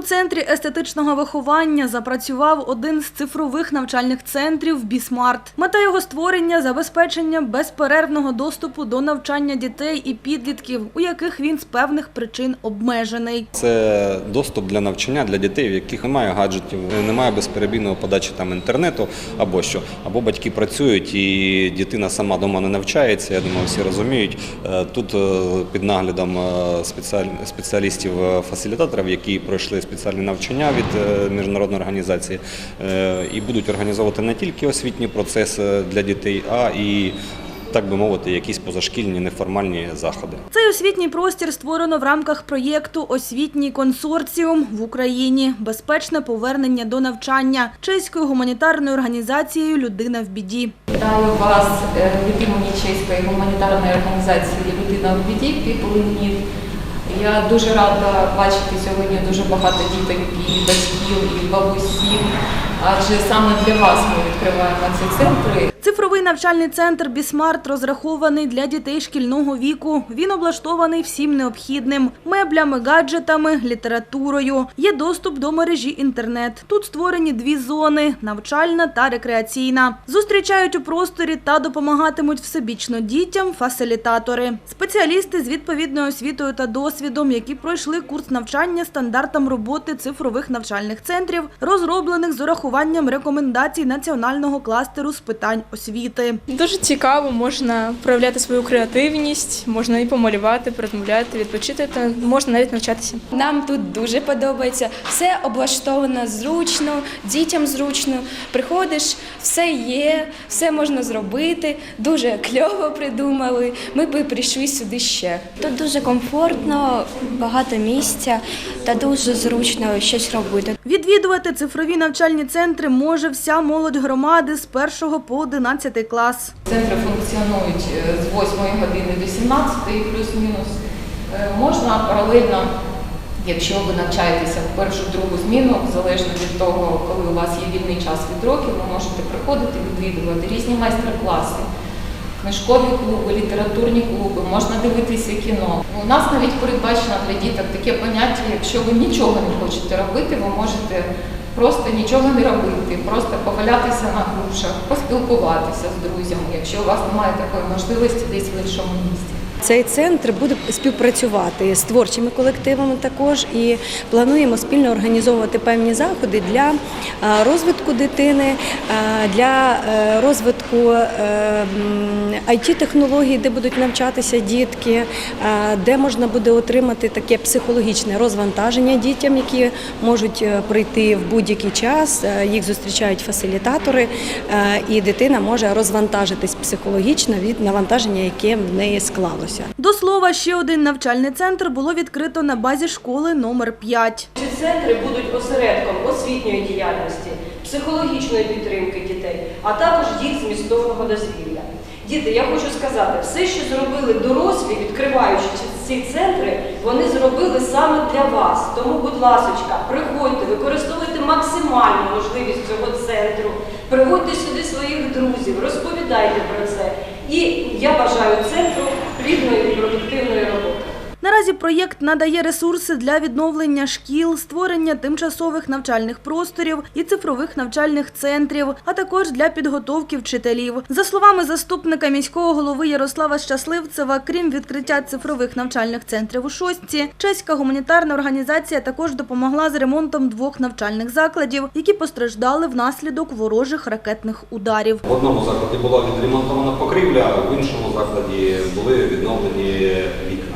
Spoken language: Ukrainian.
У центрі естетичного виховання запрацював один з цифрових навчальних центрів Бісмарт. Мета його створення забезпечення безперервного доступу до навчання дітей і підлітків, у яких він з певних причин обмежений. Це доступ для навчання для дітей, в яких немає гаджетів, немає безперебійного подачі там інтернету або що, або батьки працюють і дитина сама вдома не навчається. Я думаю, всі розуміють. Е, Тут е, під наглядом е, спеціалістів-фасилітаторів, які пройшли спеціальні навчання від е, міжнародної організації, е, і будуть організовувати не тільки освітній процес е, для дітей, а і так би мовити, якісь позашкільні неформальні заходи. Цей освітній простір створено в рамках проєкту Освітній консорціум в Україні. Безпечне повернення до навчання чеською гуманітарною організацією Людина в біді. Вітаю вас е, від імені чеської гуманітарної організації Людина в біді Need». Я дуже рада бачити сьогодні дуже багато діток і батьків, і бабусів, адже саме для вас ми відкриваємо ці центри. Цифровий навчальний центр Бісмарт розрахований для дітей шкільного віку. Він облаштований всім необхідним меблями, гаджетами, літературою. Є доступ до мережі інтернет. Тут створені дві зони навчальна та рекреаційна. Зустрічають у просторі та допомагатимуть всебічно дітям фасилітатори, спеціалісти з відповідною освітою та досвідом, які пройшли курс навчання стандартам роботи цифрових навчальних центрів, розроблених з урахуванням рекомендацій національного кластеру з питань освіти. Дуже цікаво, можна проявляти свою креативність, можна і помалювати, порозмовляти, відпочити, та можна навіть навчатися. Нам тут дуже подобається. Все облаштовано зручно, дітям зручно. Приходиш, все є, все можна зробити. Дуже кльово придумали. Ми би прийшли сюди ще. Тут дуже комфортно, багато місця та дуже зручно щось робити. Відвідувати цифрові навчальні центри може вся молодь громади з 1 по 11 клас. Центри функціонують е, з 8 години до 17 плюс-мінус. Е, Можна паралельно, якщо ви навчаєтеся в першу другу зміну, залежно від того, коли у вас є вільний час від років, ви можете приходити відвідувати різні майстер-класи. Книжкові клуби, літературні клуби, можна дивитися кіно. У нас навіть передбачено для діток таке поняття, якщо ви нічого не хочете робити, ви можете просто нічого не робити, просто повалятися на грушах, поспілкуватися з друзями, якщо у вас немає такої можливості десь в іншому місті. Цей центр буде співпрацювати з творчими колективами також і плануємо спільно організовувати певні заходи для е, розвитку дитини, е, для е, розвитку it технологій де будуть навчатися дітки, де можна буде отримати таке психологічне розвантаження дітям, які можуть прийти в будь-який час. Їх зустрічають фасилітатори, і дитина може розвантажитись психологічно від навантаження, яке в неї склалося. До слова, ще один навчальний центр було відкрито на базі школи номер 5. Ці центри будуть осередком освітньої діяльності, психологічної підтримки дітей, а також їх змістовного дозвілля. Діти, я хочу сказати, все, що зробили дорослі, відкриваючи ці центри, вони зробили саме для вас. Тому, будь ласочка, приходьте, використовуйте максимальну можливість цього центру, приводьте сюди своїх друзів, розповідайте про це. І я бажаю центру плідної і продуктивної. Наразі проєкт надає ресурси для відновлення шкіл, створення тимчасових навчальних просторів і цифрових навчальних центрів, а також для підготовки вчителів. За словами заступника міського голови Ярослава Щасливцева, крім відкриття цифрових навчальних центрів у шостці, чеська гуманітарна організація також допомогла з ремонтом двох навчальних закладів, які постраждали внаслідок ворожих ракетних ударів. В одному закладі була відремонтована покрівля, в іншому закладі були відновлені вікна.